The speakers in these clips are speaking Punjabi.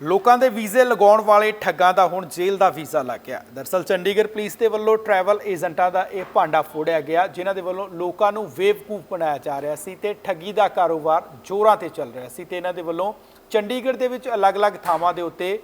ਲੋਕਾਂ ਦੇ ਵੀਜ਼ੇ ਲਗਾਉਣ ਵਾਲੇ ਠੱਗਾਂ ਦਾ ਹੁਣ ਜੇਲ੍ਹ ਦਾ ਵੀਜ਼ਾ ਲੱਗ ਗਿਆ। ਦਰਸਲ ਚੰਡੀਗੜ੍ਹ ਪੁਲਿਸ ਦੇ ਵੱਲੋਂ ਟਰੈਵਲ ਏਜੰਟਾਂ ਦਾ ਇਹ ਭਾਂਡਾ ਫੋੜਿਆ ਗਿਆ, ਜਿਨ੍ਹਾਂ ਦੇ ਵੱਲੋਂ ਲੋਕਾਂ ਨੂੰ ਬੇਵਕੂਫ ਬਣਾਇਆ ਜਾ ਰਿਹਾ ਸੀ ਤੇ ਠੱਗੀ ਦਾ ਕਾਰੋਬਾਰ ਜ਼ੋਰਾਂ ਤੇ ਚੱਲ ਰਿਹਾ ਸੀ ਤੇ ਇਹਨਾਂ ਦੇ ਵੱਲੋਂ ਚੰਡੀਗੜ੍ਹ ਦੇ ਵਿੱਚ ਅਲੱਗ-ਅਲੱਗ ਥਾਵਾਂ ਦੇ ਉੱਤੇ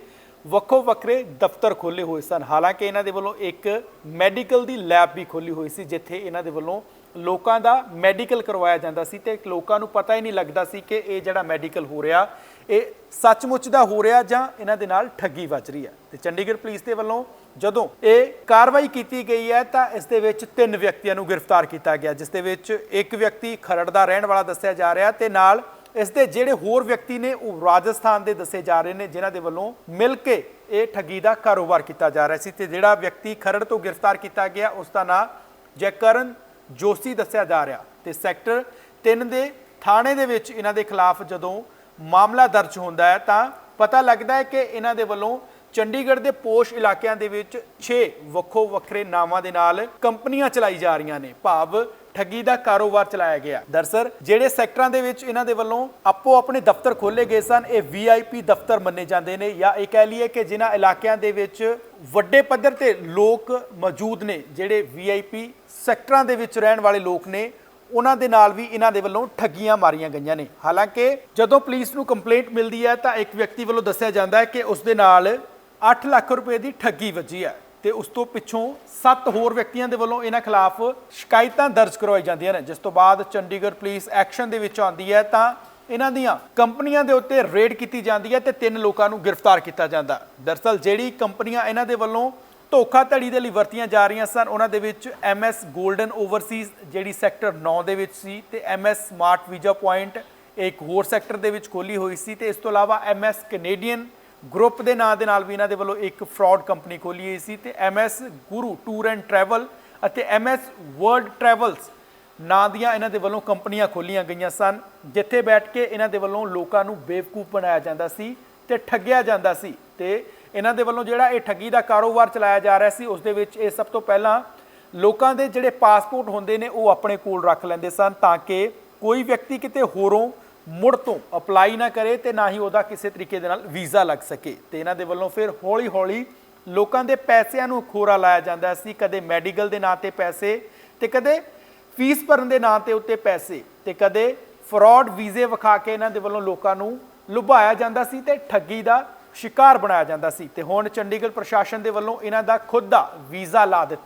ਵੱਖੋ ਵੱਖਰੇ ਦਫ਼ਤਰ ਖੋਲੇ ਹੋਏ ਸਨ। ਹਾਲਾਂਕਿ ਇਹਨਾਂ ਦੇ ਵੱਲੋਂ ਇੱਕ ਮੈਡੀਕਲ ਦੀ ਲੈਬ ਵੀ ਖੋਲੀ ਹੋਈ ਸੀ, ਜਿੱਥੇ ਇਹਨਾਂ ਦੇ ਵੱਲੋਂ ਲੋਕਾਂ ਦਾ ਮੈਡੀਕਲ ਕਰਵਾਇਆ ਜਾਂਦਾ ਸੀ ਤੇ ਲੋਕਾਂ ਨੂੰ ਪਤਾ ਹੀ ਨਹੀਂ ਲੱਗਦਾ ਸੀ ਕਿ ਇਹ ਜਿਹੜਾ ਮੈਡੀਕਲ ਹੋ ਰਿਹਾ, ਇਹ ਸੱਚਮੁੱਚ ਦਾ ਹੋ ਰਿਹਾ ਜਾਂ ਇਹਨਾਂ ਦੇ ਨਾਲ ਠੱਗੀ ਵੱਜ ਰਹੀ ਹੈ। ਤੇ ਚੰਡੀਗੜ੍ਹ ਪੁਲਿਸ ਦੇ ਵੱਲੋਂ ਜਦੋਂ ਇਹ ਕਾਰਵਾਈ ਕੀਤੀ ਗਈ ਹੈ, ਤਾਂ ਇਸ ਦੇ ਵਿੱਚ ਤਿੰਨ ਵਿਅਕਤੀਆਂ ਨੂੰ ਗ੍ਰਿਫਤਾਰ ਕੀਤਾ ਗਿਆ, ਜਿਸ ਦੇ ਵਿੱਚ ਇੱਕ ਵਿਅਕਤੀ ਖਰੜ ਦਾ ਰਹਿਣ ਵਾਲਾ ਦੱਸਿਆ ਜਾ ਰਿਹਾ ਤੇ ਨਾਲ ਇਸ ਦੇ ਜਿਹੜੇ ਹੋਰ ਵਿਅਕਤੀ ਨੇ ਉਹ ਰਾਜਸਥਾਨ ਦੇ ਦੱਸੇ ਜਾ ਰਹੇ ਨੇ, ਜਿਨ੍ਹਾਂ ਦੇ ਵੱਲੋਂ ਮਿਲ ਕੇ ਇਹ ਠੱਗੀ ਦਾ ਕਾਰੋਬਾਰ ਕੀਤਾ ਜਾ ਰਿਹਾ ਸੀ ਤੇ ਜਿਹੜਾ ਵਿਅਕਤੀ ਖਰੜ ਤੋਂ ਗ੍ਰਿਫਤਾਰ ਕੀਤਾ ਗਿਆ, ਉਸ ਦਾ ਨਾਮ ਜੈਕਰਨ ਜੋਸ਼ੀ ਦੱਸਿਆ ਜਾ ਰਿਹਾ ਤੇ ਸੈਕਟਰ 3 ਦੇ ਥਾਣੇ ਦੇ ਵਿੱਚ ਇਹਨਾਂ ਦੇ ਖਿਲਾਫ ਜਦੋਂ ਮਾਮਲਾ ਦਰਜ ਹੁੰਦਾ ਹੈ ਤਾਂ ਪਤਾ ਲੱਗਦਾ ਹੈ ਕਿ ਇਹਨਾਂ ਦੇ ਵੱਲੋਂ ਚੰਡੀਗੜ੍ਹ ਦੇ ਪੋਸ਼ ਇਲਾਕਿਆਂ ਦੇ ਵਿੱਚ 6 ਵੱਖੋ ਵੱਖਰੇ ਨਾਵਾਂ ਦੇ ਨਾਲ ਕੰਪਨੀਆਂ ਚਲਾਈ ਜਾ ਰਹੀਆਂ ਨੇ। ਭਾਵ ਠੱਗੀ ਦਾ ਕਾਰੋਬਾਰ ਚਲਾਇਆ ਗਿਆ। ਦਰਸਰ, ਜਿਹੜੇ ਸੈਕਟਰਾਂ ਦੇ ਵਿੱਚ ਇਹਨਾਂ ਦੇ ਵੱਲੋਂ ਆਪੋ ਆਪਣੇ ਦਫ਼ਤਰ ਖੋਲੇ ਗਏ ਸਨ, ਇਹ ਵੀਆਈਪੀ ਦਫ਼ਤਰ ਮੰਨੇ ਜਾਂਦੇ ਨੇ ਜਾਂ ਇਹ ਕਹਿ ਲਈਏ ਕਿ ਜਿਨ੍ਹਾਂ ਇਲਾਕਿਆਂ ਦੇ ਵਿੱਚ ਵੱਡੇ ਪੱਧਰ ਤੇ ਲੋਕ ਮੌਜੂਦ ਨੇ, ਜਿਹੜੇ ਵੀਆਈਪੀ ਸੈਕਟਰਾਂ ਦੇ ਵਿੱਚ ਰਹਿਣ ਵਾਲੇ ਲੋਕ ਨੇ, ਉਹਨਾਂ ਦੇ ਨਾਲ ਵੀ ਇਹਨਾਂ ਦੇ ਵੱਲੋਂ ਠੱਗੀਆਂ ਮਾਰੀਆਂ ਗਈਆਂ ਨੇ। ਹਾਲਾਂਕਿ, ਜਦੋਂ ਪੁਲਿਸ ਨੂੰ ਕੰਪਲੇਂਟ ਮਿਲਦੀ ਹੈ ਤਾਂ ਇੱਕ ਵਿਅਕਤੀ ਵੱਲੋਂ ਦੱਸਿਆ ਜਾਂਦਾ ਹੈ ਕਿ ਉਸ ਦੇ ਨਾਲ 8 ਲੱਖ ਰੁਪਏ ਦੀ ਠੱਗੀ ਵੱਜੀ ਹੈ ਤੇ ਉਸ ਤੋਂ ਪਿੱਛੋਂ ਸੱਤ ਹੋਰ ਵਿਅਕਤੀਆਂ ਦੇ ਵੱਲੋਂ ਇਹਨਾਂ ਖਿਲਾਫ ਸ਼ਿਕਾਇਤਾਂ ਦਰਜ ਕਰਵਾਈ ਜਾਂਦੀਆਂ ਨੇ। ਜਿਸ ਤੋਂ ਬਾਅਦ ਚੰਡੀਗੜ੍ਹ ਪੁਲਿਸ ਐਕਸ਼ਨ ਦੇ ਵਿੱਚ ਆਉਂਦੀ ਹੈ ਤਾਂ ਇਹਨਾਂ ਦੀਆਂ ਕੰਪਨੀਆਂ ਦੇ ਉੱਤੇ ਰੇਡ ਕੀਤੀ ਜਾਂਦੀ ਹੈ ਤੇ ਤਿੰਨ ਲੋਕਾਂ ਨੂੰ ਗ੍ਰਿਫਤਾਰ ਕੀਤਾ ਜਾਂਦਾ ਦਰਸਲ ਜਿਹੜੀ ਕੰਪਨੀਆਂ ਇਹਨਾਂ ਦੇ ਵੱਲੋਂ ਧੋਖਾਧੜੀ ਦੇ ਲਈ ਵਰਤੀਆਂ ਜਾ ਰਹੀਆਂ ਸਨ, ਉਹਨਾਂ ਦੇ ਵਿੱਚ MS 골ਡਨ ਓਵਰਸੀਜ਼ ਜਿਹੜੀ ਸੈਕਟਰ 9 ਦੇ ਵਿੱਚ ਸੀ ਤੇ MS ਸਮਾਰਟ ਵੀਜ਼ਾ ਪੁਆਇੰਟ ਇੱਕ ਹੋਰ ਸੈਕਟਰ ਦੇ ਵਿੱਚ ਖੋਲੀ ਹੋਈ ਸੀ ਤੇ ਇਸ ਤੋਂ ਇਲਾਵਾ MS ਕੈਨੇਡੀਅਨ ਗਰੁੱਪ ਦੇ ਨਾਂ ਦੇ ਨਾਲ ਵੀ ਇਹਨਾਂ ਦੇ ਵੱਲੋਂ ਇੱਕ ਫਰਾਡ ਕੰਪਨੀ ਖੋਲੀ ਹੋਈ ਸੀ ਤੇ MS Guru tour and travel ਅਤੇ MS ਵਰਲਡ ਟਰੈਵਲਸ ਨਾਂ ਦੀਆਂ ਇਹਨਾਂ ਦੇ ਵੱਲੋਂ ਕੰਪਨੀਆਂ ਖੋਲੀਆਂ ਗਈਆਂ ਸਨ, ਜਿੱਥੇ ਬੈਠ ਕੇ ਇਹਨਾਂ ਦੇ ਵੱਲੋਂ ਲੋਕਾਂ ਨੂੰ ਬੇਵਕੂਫ ਬਣਾਇਆ ਜਾਂਦਾ ਸੀ ਤੇ ਠੱਗਿਆ ਜਾਂਦਾ ਸੀ ਤੇ ਇਹਨਾਂ ਦੇ ਵੱਲੋਂ ਜਿਹੜਾ ਇਹ ਠੱਗੀ ਦਾ ਕਾਰੋਬਾਰ ਚਲਾਇਆ ਜਾ ਰਿਹਾ ਸੀ, ਉਸ ਦੇ ਵਿੱਚ ਇਹ ਸਭ ਤੋਂ ਪਹਿਲਾਂ ਲੋਕਾਂ ਦੇ ਜਿਹੜੇ ਪਾਸਪੋਰਟ ਹੁੰਦੇ ਨੇ ਉਹ ਆਪਣੇ ਕੋਲ ਰੱਖ ਲੈਂਦੇ ਸਨ ਤਾਂ ਕਿ ਕੋਈ ਵਿਅਕਤੀ ਕਿਤੇ ਹੋਰੋਂ ਮੁੜ ਤੋਂ ਅਪਲਾਈ ਨਾ ਕਰੇ ਤੇ ਨਾ ਹੀ ਉਹਦਾ ਕਿਸੇ ਤਰੀਕੇ ਦੇ ਨਾਲ ਵੀਜ਼ਾ ਲੱਗ ਸਕੇ। ਤੇ ਇਹਨਾਂ ਦੇ ਵੱਲੋਂ ਫਿਰ ਹੌਲੀ-ਹੌਲੀ ਲੋਕਾਂ ਦੇ ਪੈਸਿਆਂ ਨੂੰ ਖੋਰਾ ਲਾਇਆ ਜਾਂਦਾ ਸੀ, ਕਦੇ ਮੈਡੀਕਲ ਦੇ ਨਾਂ ਤੇ ਪੈਸੇ ਤੇ ਕਦੇ ਫੀਸ ਭਰਨ ਦੇ ਨਾਂ ਤੇ ਉੱਤੇ ਪੈਸੇ ਤੇ ਕਦੇ ਫਰਾਡ ਵੀਜ਼ੇ ਵਿਖਾ ਕੇ ਇਹਨਾਂ ਦੇ ਵੱਲੋਂ ਲੋਕਾਂ ਨੂੰ ਲੁਭਾਇਆ ਜਾਂਦਾ ਸੀ ਤੇ ਠੱਗੀ ਦਾ ਸ਼ਿਕਾਰ ਬਣਾਇਆ ਜਾਂਦਾ ਸੀ। ਤੇ ਹੁਣ ਚੰਡੀਗੜ੍ਹ ਪ੍ਰਸ਼ਾਸਨ ਦੇ ਵੱਲੋਂ ਇਹਨਾਂ ਦਾ ਖੁਦ ਦਾ ਵੀਜ਼ਾ ਲਾ ਦਿੱਤਾ